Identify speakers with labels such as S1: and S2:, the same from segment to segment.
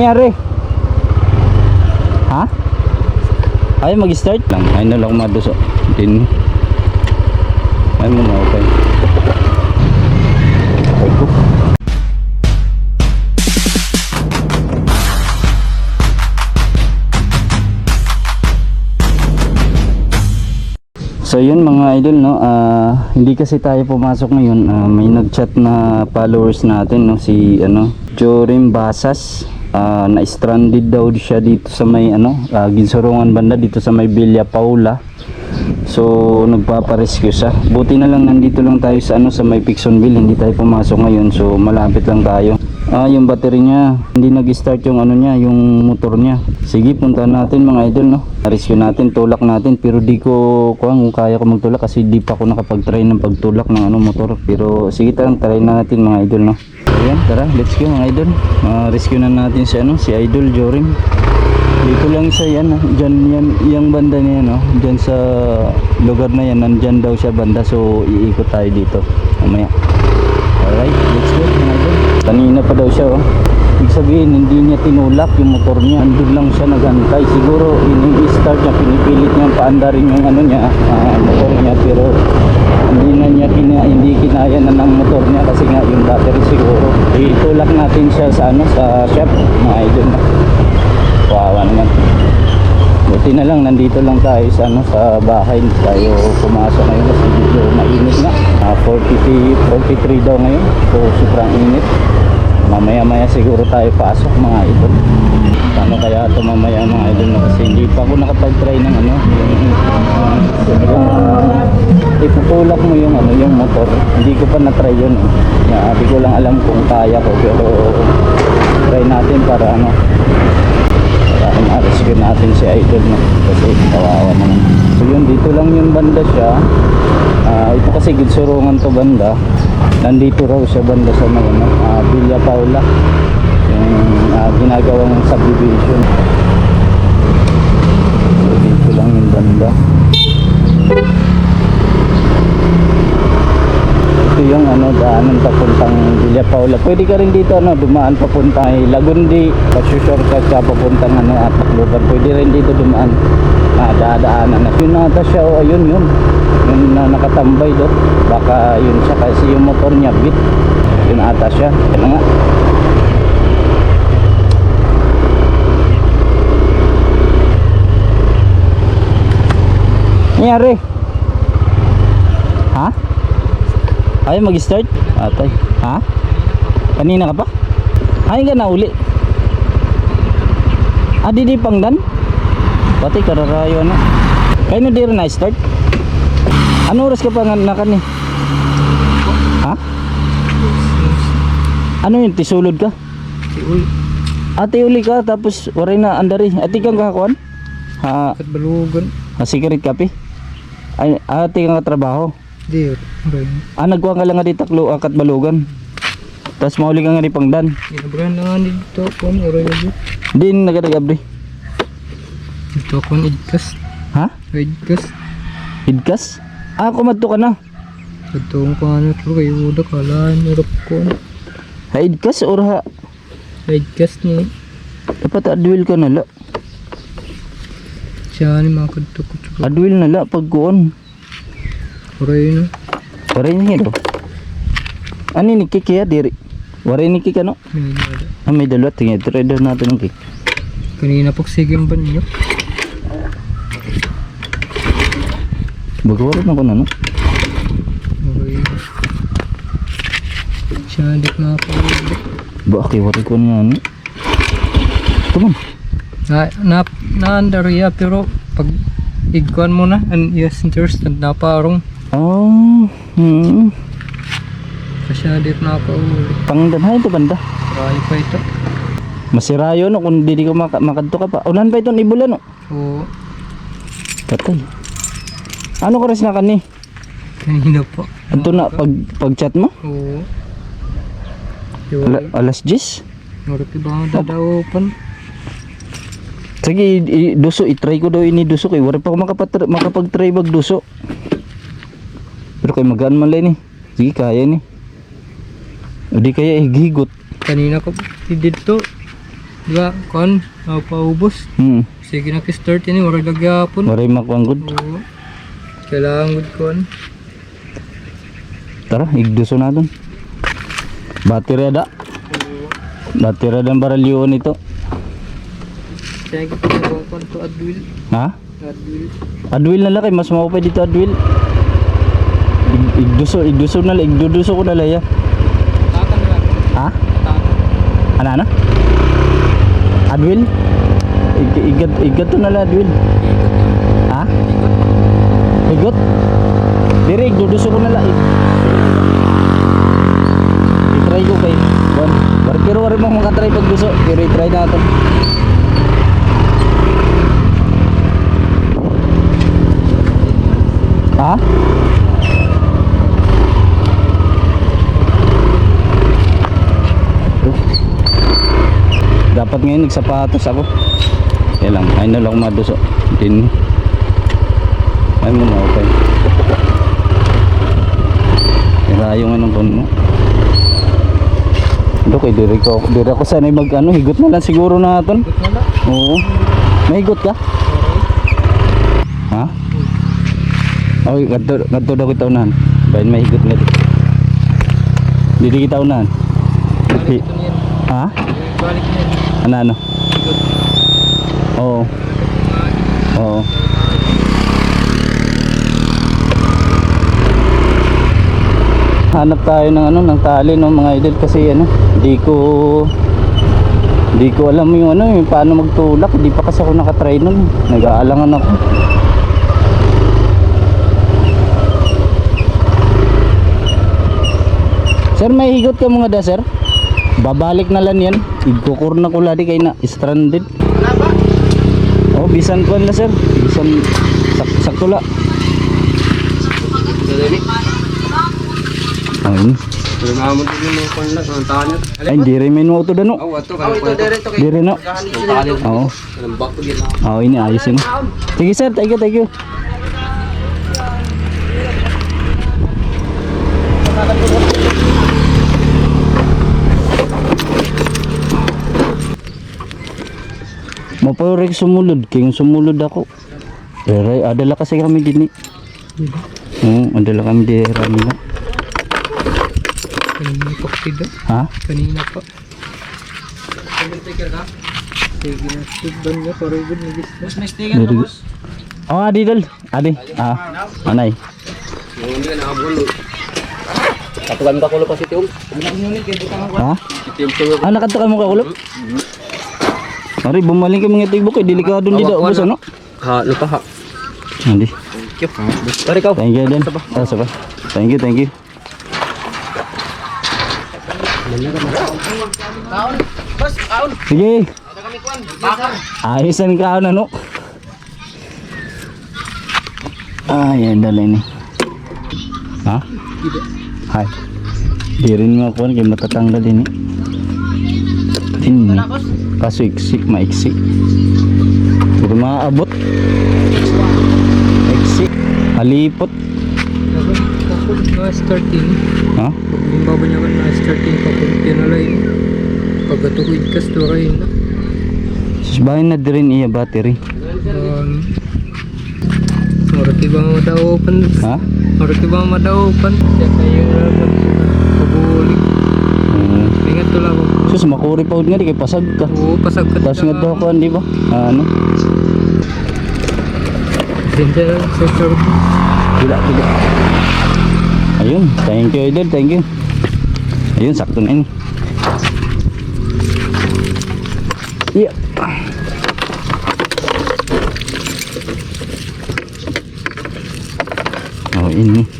S1: Nangyari? Ha? Ay, mag-start lang. Ay na lang maduso. Din. Ay mo na, okay. Okay ko. So yun mga idol no, ah, hindi kasi tayo pumasok ngayon. Ah, may nag-chat na followers natin no si ano, Jorim Basas. Ah, na stranded daw siya dito sa may ano, uh, Ginsurungan banda dito sa may Villa Paula. So nagpapa-rescue siya. Buti na lang nandito lang tayo sa ano sa may Pixonville, hindi tayo pumasok ngayon. So malapit lang tayo. Ah, yung battery niya, hindi nag-start yung ano niya, yung motor niya. Sige, puntahan natin mga idol, no. Rescue natin, tulak natin, pero di ko kuha kung kaya ko magtulak kasi di pa ako nakapag-try ng pagtulak ng ano motor. Pero sige, tarang try na natin mga idol, no. Ayan, tara, let's go mga idol. Ah, rescue na natin si ano, si Idol Jorim. Dito lang sa yan, ah. dyan yan, yung banda niya, no. Dyan sa lugar na yan, nandyan daw siya banda, so iikot tayo dito. Mamaya. Alright, let's go. Kanina pa daw siya oh. Ibig sabihin hindi niya tinulak yung motor niya. Andun lang siya nagantay. Siguro ini-start niya, pinipilit niya paandarin yung ano niya, ah, motor niya pero hindi na niya kina, hindi kinaya na ng motor niya kasi nga yung battery siguro. Itulak natin siya sa ano sa shop mga idol na. Wawa naman. Buti na lang nandito lang tayo sa ano sa bahay tayo pumasok ngayon kasi medyo mainit nga. Ah, 40, 43 daw ngayon. So sobrang init. Mamaya maya siguro tayo pasok mga idol. Paano kaya ito mamaya mga idol no? kasi hindi pa ako nakapag-try ng ano yung, iputulak mo yung ano yung motor. Hindi ko pa na-try yun. Eh. Yeah, hindi ko lang alam kung kaya ko pero try natin para ano para ma-rescue natin si Idol no? kasi kawawa naman so yun dito lang yung banda siya Ah, ito kasi gitsurungan to banda nandito raw siya banda sa mga ano, ah, Villa Paula. Yung ah, ginagawang subdivision. So dito lang yung banda. Ito yung ano daanan papuntang Villa Paula. Pwede ka rin dito ano dumaan papunta ay Lagundi pag-shortcut ka papuntang ano at Tacloban pwede rin dito dumaan. Ah, dadaanan na. Yun nata siya o ayun yun yun na nakatambay doon baka yun siya kasi yung motor niya bit. Yun ata siya. Yun na nga. Nangyari? Ha? Ay mag-start? Atay. Ha? Kanina ka pa? Ay ka na uli. Ah di pati kararayo na. Kayo na di rin na-start ano oras ka pa nga nakan eh ha? Ano yun? Tisulod ka?
S2: Tiul,
S1: ate uli ka tapos waray na andari. Ati kang kakakuan ha?
S2: Kat balugan.
S1: ha cigarette kape ay ate kang katrabaho
S2: Di, rin.
S1: ah nagkuha ka lang nga di taklo akat balugan. Tapos mauli ka nga di pangdan.
S2: Ginabrahan na nga dito kung oray na dito.
S1: din nagadagabri
S2: Dito akong idkas.
S1: ha?
S2: Idkas.
S1: hidkas ah kumadto ka na
S2: akong paano ito kayo uda kalaan. Urap ko.
S1: ha hidkas or ha
S2: Idkas ni.
S1: dapat adwil ka nala
S2: Siya ni mga kadto ko.
S1: Adwil nala pag kuon
S2: oray na.
S1: waray niya do ani ni kiki ya diri waray ni kiki ano
S2: May nada.
S1: ah may dalawa tingin try daw natin ng kiki
S2: Kanina pagsigim ba niyo?
S1: Bagawara na ko na no
S2: Oray na. Siya dik na ako.
S1: ba waray ko niya ano Tuman
S2: Na, na, na pero pag igkuhan mo na and yes interested na parang
S1: oh hmm
S2: kasya dit na ako uli.
S1: pangdan ha ito banda
S2: Try pa ito.
S1: masirayo no kung di di ko maka makadto ka pa ulan pa itong ibulan no
S2: Oo.
S1: patay ano rin na kani
S2: Kanina po.
S1: Ito na pag pag chat mo
S2: Oo.
S1: Ala, alas 10
S2: Nurap ibang dadaopan.
S1: Sige, i- duso, i-try ko daw ini duso kay wala pa ako makapag makapag-try bag duso. Pero kay magaan man lang ni. Sige, kaya ni. O di kaya higigot.
S2: Kanina ko dito. Diba, kon, napaubos.
S1: Hmm.
S2: Sige nakistart ini, wala nagyapon.
S1: Maray makuang good.
S2: Oo. Kailangan good kon.
S1: Tara, igduso natin. Battery ada. Battery ada ang baralyon ito.
S2: Kaya kita nagawa kon to Adwil.
S1: Ha?
S2: Adwil.
S1: Adwil na laki, mas maupay dito Adwil. Ig- Igduso, igduso na lang, igduduso ko na lang ya.
S2: Takan na.
S1: Ha?
S2: Takan.
S1: Ano ano? Adwil? Ig igat igat to na lang Adwil. Ha? Igot? Dire, igduduso ko na lang. I- I-try ko kay Juan. Pero wari mo makatry pag gusto. Pero i-try natin. Ha? Dapat ngayon nagsapatos ako. Kaya lang, ayun na lang ako maduso. Din. Ay mo na okay. Kaya yung anong kon mo. Ito kay diri ko, diri ako sanay mag ano, higot na lang siguro natin. Oo. May higot ka? Ha? Okay, kadto kadto daw kita unahan. Bayan may higot na dito. Didi kita unahan. Ha? Ano ano? Oo. Oo. Hanap tayo ng ano ng tali no mga idol kasi ano, di ko di ko alam yung ano yung paano magtulak, di pa kasi ako nakatry nun. Nag-aalangan ako. Sir, may higot ka mga da, sir? Babalik na lang yan. Ikukur na ko ladi kay na stranded. Oh, bisan ko na sir. Bisan sak sakto la. Ayun.
S2: Din yung ang.
S1: Ay, di rin may nuoto dano.
S2: Ito. Oh, ito dire ito
S1: Di rin no. Oo. Oo, ini ayos yun. Sige sir, thank you, thank you. Maparik sumulod, kaya sumulod ako. Pero adala kasi kami din eh. Oo, adala kami din ramila.
S2: Kanina pa kita.
S1: Ha?
S2: Kanina pa. Sige na, sudan niya, parang good na gusto. Mas may sticker
S1: Very good. Oh, adi dal. Adi. Ah. Anay.
S2: Hindi ka nakabulo. Katugan ka kulo pa si Tium.
S1: Ha? Ah, nakadto ka mo ka kulop? Mari bumaling ka mga tibok kay delikado di daw boss ano?
S2: Ha, lupa ha.
S1: Hindi.
S2: Sorry ka.
S1: Thank you din. Ah, saba. Thank you, thank you.
S2: Bas, kaon.
S1: Sige.
S2: Ada kami kuan. Bakar.
S1: Ayosan ka ano no? Ah, yan dala ini. Ha? Hay. Di rin mo ako kay matatanggal ini. Ini. Kaso iksik, maiksik. Pero maaabot. Iksik. Halipot.
S2: Ako, na-starting.
S1: Ha?
S2: Yung baba niya kan na-starting, papunti na lang yun. Pag ito ko ikas, to rin na.
S1: Susbahin na din iya battery.
S2: Um, Marati ba madaupan?
S1: Ha?
S2: Marati ba madaupan? Kaya kayo na. Pabuling.
S1: Hmm.
S2: Ingat to lang ako.
S1: Sus, makuri pa nga di kay pasag ka.
S2: Oo, pasag ka.
S1: Tapos nga daw ko, di ba? Ano?
S2: Lang, sensor.
S1: Tidak, tidak. Ayun, thank you Idol, thank you. Ayun, sakto na yun. Iya. Oh, ini.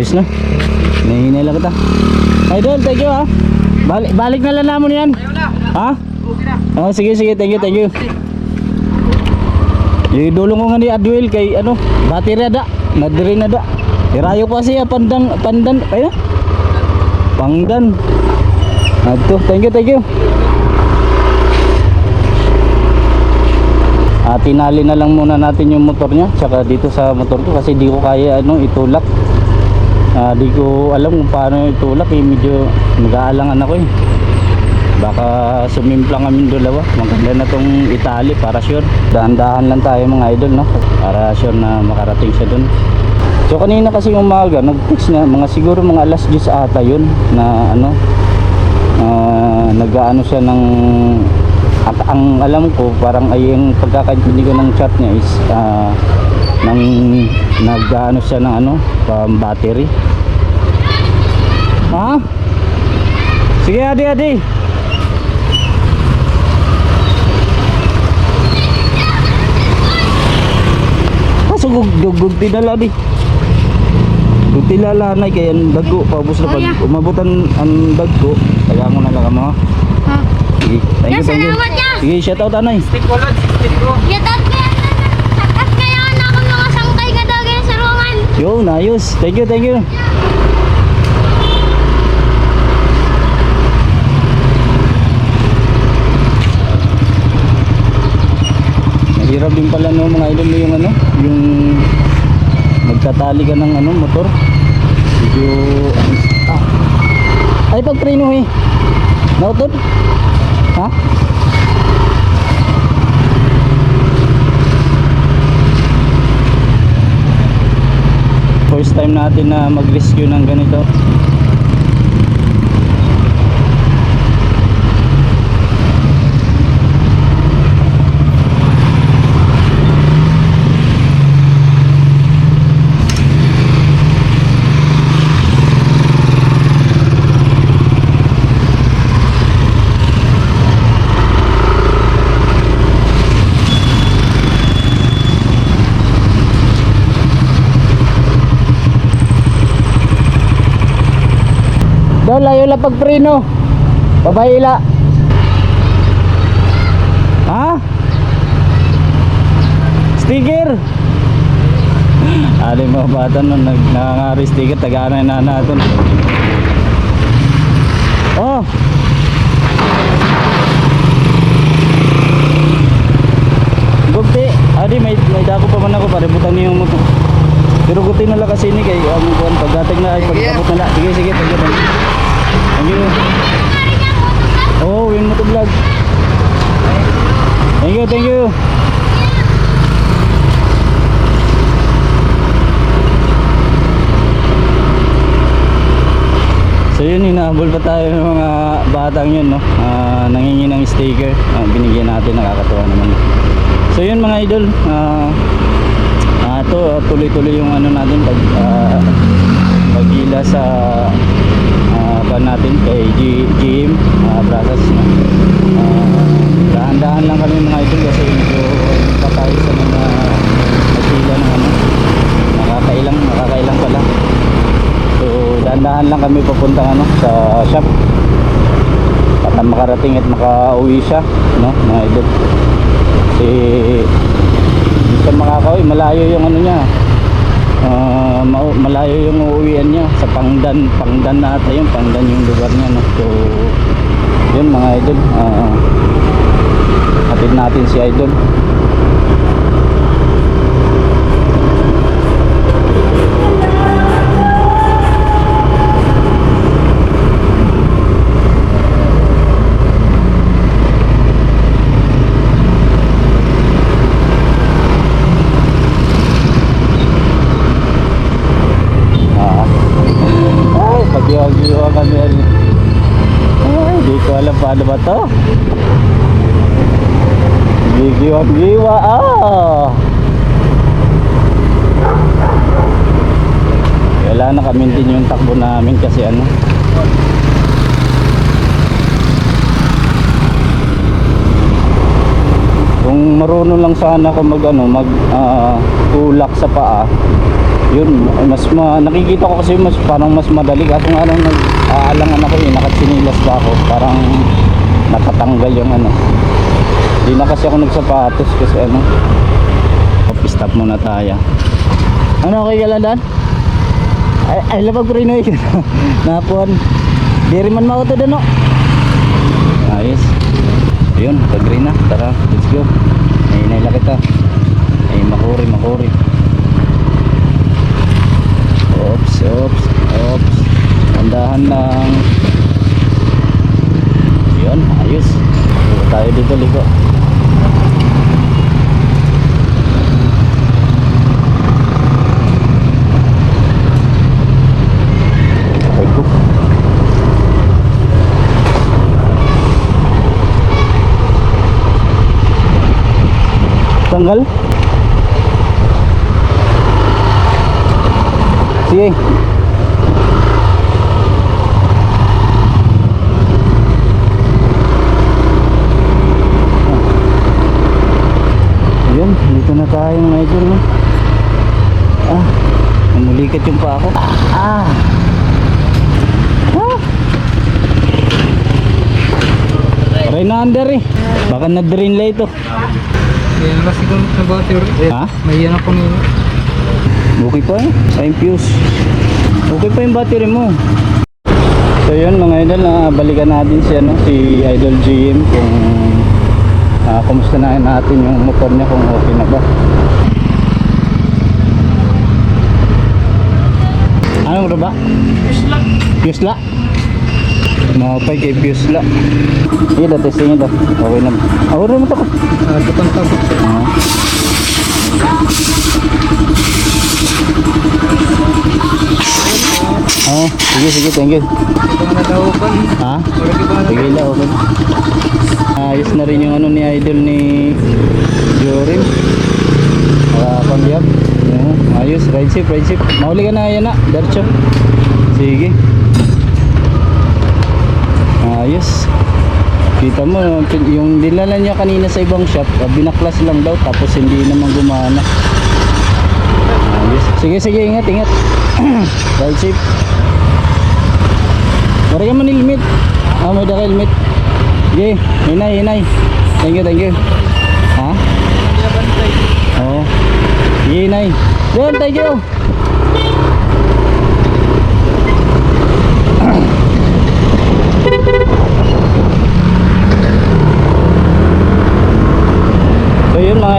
S1: Ayos na. Nahinay lang kita. Idol, thank you ha. Balik, balik na lang namin yan. Ha? Oh, sige, sige, thank you, thank you. Yung dulong ko nga ni Adwil kay ano, battery ada, nadiri na da. Irayo pa siya pandan pandan kaya. Pangdan. Ato, thank you, thank you. Ah, tinali na lang muna natin yung motor niya tsaka dito sa motor ko kasi di ko kaya ano itulak. Ah, di ko alam kung paano itulak eh medyo nag-aalangan ako eh. Baka sumimplang kami dalawa. Maganda na tong itali para sure. Dahan-dahan lang tayo mga idol no. Para sure na makarating siya dun. So kanina kasi umaga nag-text na mga siguro mga alas 10 ata yun na ano ah, nag-ano siya ng at ang alam ko parang ay yung pagkakaintindi ko ng chat niya is ah, nang nag-ano siya ng ano pang battery. Ha? Sige adi adi. Gug gug gug tinala di. Gug tinala na kay ang dago paubos na pag umabutan ang dago. Kaya mo na lang mo.
S3: Ha?
S1: Sige. Thank you,
S3: Ya,
S1: thank you.
S3: salamat ya.
S1: Sige, shout out anay.
S3: Yatat kaya At kaya na ako mga sangkay nga daw sa ruangan.
S1: Yo, ayos. Thank you, thank you. Mahirap din pala no mga idol yung ano, yung magtatali ka ng ano motor. Medyo ah. Ay pag preno eh. Nautod? Ha? First time natin na mag-rescue ng ganito. Daw layo la pagpreno. Babayila. Ha? Sticker. Ali mo bata nun nag nangangari sticker tagana na natin. Oh. Gugti, adi may may dako pa man ako paributan niyo mo. Pero guti na lang kasi ni kay ang kuan pagdating na ay pagkabot na. Sige sige thank you. thank you. Thank you. Oh, win mo to vlog. Thank you, thank you. So yun, hinahabol pa tayo ng mga batang yun, no? Ah, nangingi ng sticker. Ah, binigyan natin, nakakatuwa naman. So yun mga idol, ah, ah, to, tuloy-tuloy yung ano natin pag ah, pagila sa ba natin kay G GM uh, Brazos. No? Ah, dahan-dahan lang kami mga idol kasi medyo pa sa mga pagila ng ano. Nakakailang, nakakailang pala. So, dahan-dahan lang kami papunta ano, sa shop. Para makarating at makauwi siya, no, mga idol. Kasi hindi siya makakauwi, malayo yung ano niya. Mau- malayo yung uuwian niya sa Pangdan, Pangdan na ata yun, Pangdan yung lugar niya, no. So, yun mga idol. Ah, hatid natin si idol. Gigiwa-giwa ah. Kailangan na kamintin yung takbo namin kasi ano. Kung marunong lang sana ako mag ano, mag ah, tulak sa paa, yun mas ma, nakikita ko kasi mas parang mas madali kaso nga lang nag aalangan ako eh nakatsinilas pa ako parang nakatanggal yung ano di na kasi ako nagsapatos kasi ano stop muna tayo ano okay ka lang Dan? Ay, ay labag ko rin yun. Napon. Di rin man mauto doon, no? Ayos. Ayun, pag-green na. Tara, let's go. Ay, naila kita. Ay, makuri, makuri. Oops, oops, oops. Tandahan lang. Yun, ayos. Tayo dito, ligo. Tanggal? Sige. Ayun, dito na tayo mga idol. Ah, namulikat yung pa ako. Ah! Ah! Aray na under eh. Baka na-drain lang ito.
S2: Yan lang siguro na battery.
S1: Ha?
S2: May yan ako nila.
S1: Okay pa eh. Same fuse. Okay pa yung battery mo. So yun mga idol, na balikan natin si, ano, si Idol GM kung ah, kumusta na natin yung motor niya kung okay na ba. Anong raba? Fuse la. La? Mapay kay fuse la. Iya, dah testing ito. Okay na. Ako rin mo ito ko.
S2: Ah, butang tabok.
S1: Ah. Oh, sige sige, thank you. Ha? Sige lang, okay. Ayos na rin yung ano ni idol ni Jorim. Para. Yan, ayos, ride ship, ride ship. Mauli ka na yan na, Darcho. Sige. Ayos. Kita mo, yung dinala niya kanina sa ibang shop, ah, binaklas lang daw tapos hindi naman gumana. Ayos. Sige, sige, ingat, ingat. ride. Wala ka man helmet. Ah, may daka helmet. Sige, hinay, hinay. Thank you, thank you. Ha? Oo. Sige, hinay. Yan, thank you.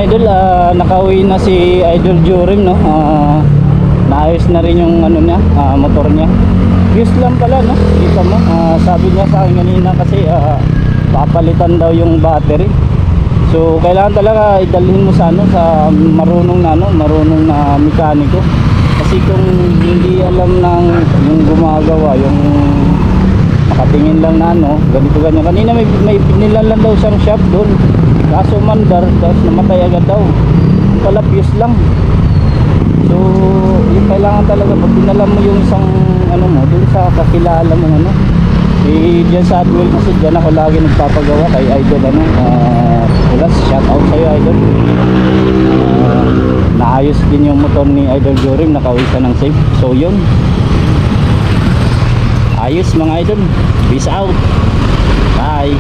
S1: Idol, ah, nakauwi na si Idol Jorim no. Ah, naayos na rin yung ano niya, ah, motor niya. Fuse lang pala no. Kita mo, ah, sabi niya sa akin kanina kasi ah, papalitan daw yung battery. So kailangan talaga idalhin mo sa ano sa marunong na ano, marunong na mekaniko. Kasi kung hindi alam ng yung gumagawa, yung nakatingin lang na ano, ganito ganyan. Kanina may, may pinilan lang daw siyang shop doon. Kaso mandar, tapos namatay agad daw. Pala fuse lang. So, yung kailangan talaga pag dinala mo yung isang ano mo, dun sa kakilala mo ano. Eh, dyan sa Adwell kasi dyan ako lagi nagpapagawa kay Idol ano. Uh, Ulas, shout out sa'yo Idol. Ah, naayos din yung motor ni Idol Jorim, nakauwi siya ng safe. So, yun. Ayos mga idol. Peace out. Bye.